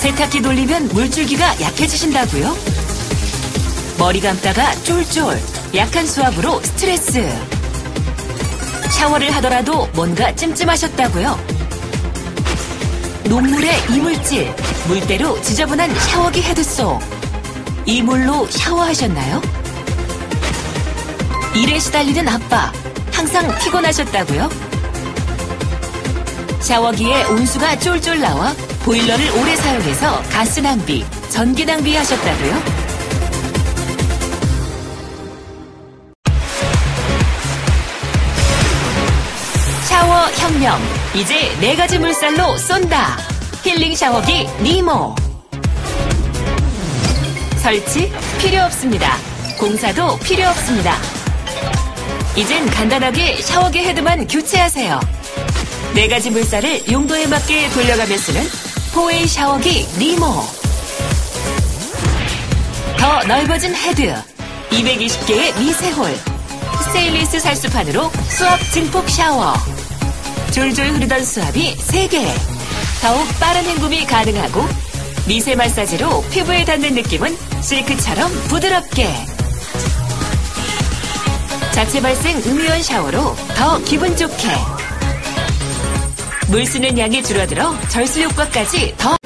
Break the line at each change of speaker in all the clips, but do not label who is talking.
세탁기 돌리면 물줄기가 약해지신다고요? 머리 감다가 쫄쫄 약한 수압으로 스트레스. 샤워를 하더라도 뭔가 찜찜하셨다고요? 녹물에 이물질, 물때로 지저분한 샤워기 헤드 속. 이물로 샤워하셨나요? 일에 시달리는 아빠, 항상 피곤하셨다고요? 샤워기에 온수가 쫄쫄 나와 보일러를 오래 사용해서 가스 낭비, 전기 낭비 하셨다고요? 샤워 혁명. 이제 네 가지 물살로 쏜다. 힐링 샤워기 니모. 설치 필요 없습니다. 공사도 필요 없습니다. 이젠 간단하게 샤워기 헤드만 교체하세요. 네 가지 물살을 용도에 맞게 돌려가며 쓰는 포웨이 샤워기 니모. 더 넓어진 헤드, 220개의 미세홀, 스테인리스 살수판으로 수압 증폭 샤워. 졸졸 흐르던 수압이 3개. 더욱 빠른 헹굼이 가능하고 미세 마사지로 피부에 닿는 느낌은 실크처럼 부드럽게. 자체 발생 음이온 샤워로 더 기분 좋게. 물 쓰는 양이 줄어들어 절수 효과까지 더한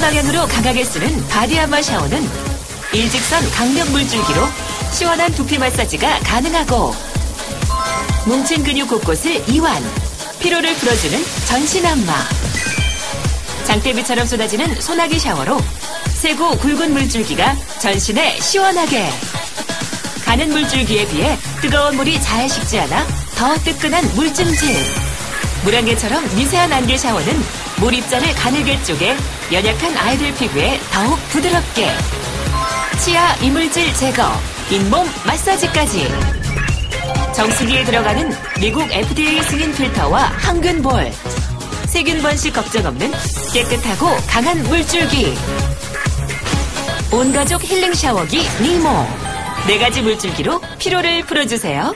방향으로 강하게 쓰는 바디아마 샤워는 일직선 강력 물줄기로 시원한 두피 마사지가 가능하고 뭉친 근육 곳곳을 이완, 피로를 풀어주는 전신 안마. 장대비처럼 쏟아지는 소나기 샤워로 세고 굵은 물줄기가 전신에 시원하게. 가는 물줄기에 비해 뜨거운 물이 잘 식지 않아 더 뜨끈한 물찜질 물안개처럼 미세한 안개 샤워는 물 입자를 가늘게 쪼개 연약한 아이들 피부에 더욱 부드럽게. 치아 이물질 제거, 잇몸 마사지까지 정수기에 들어가는 미국 FDA 승인 필터와 항균볼. 세균 번식 걱정 없는 깨끗하고 강한 물줄기. 온 가족 힐링 샤워기 니모. 네 가지 물줄기로 피로를 풀어주세요.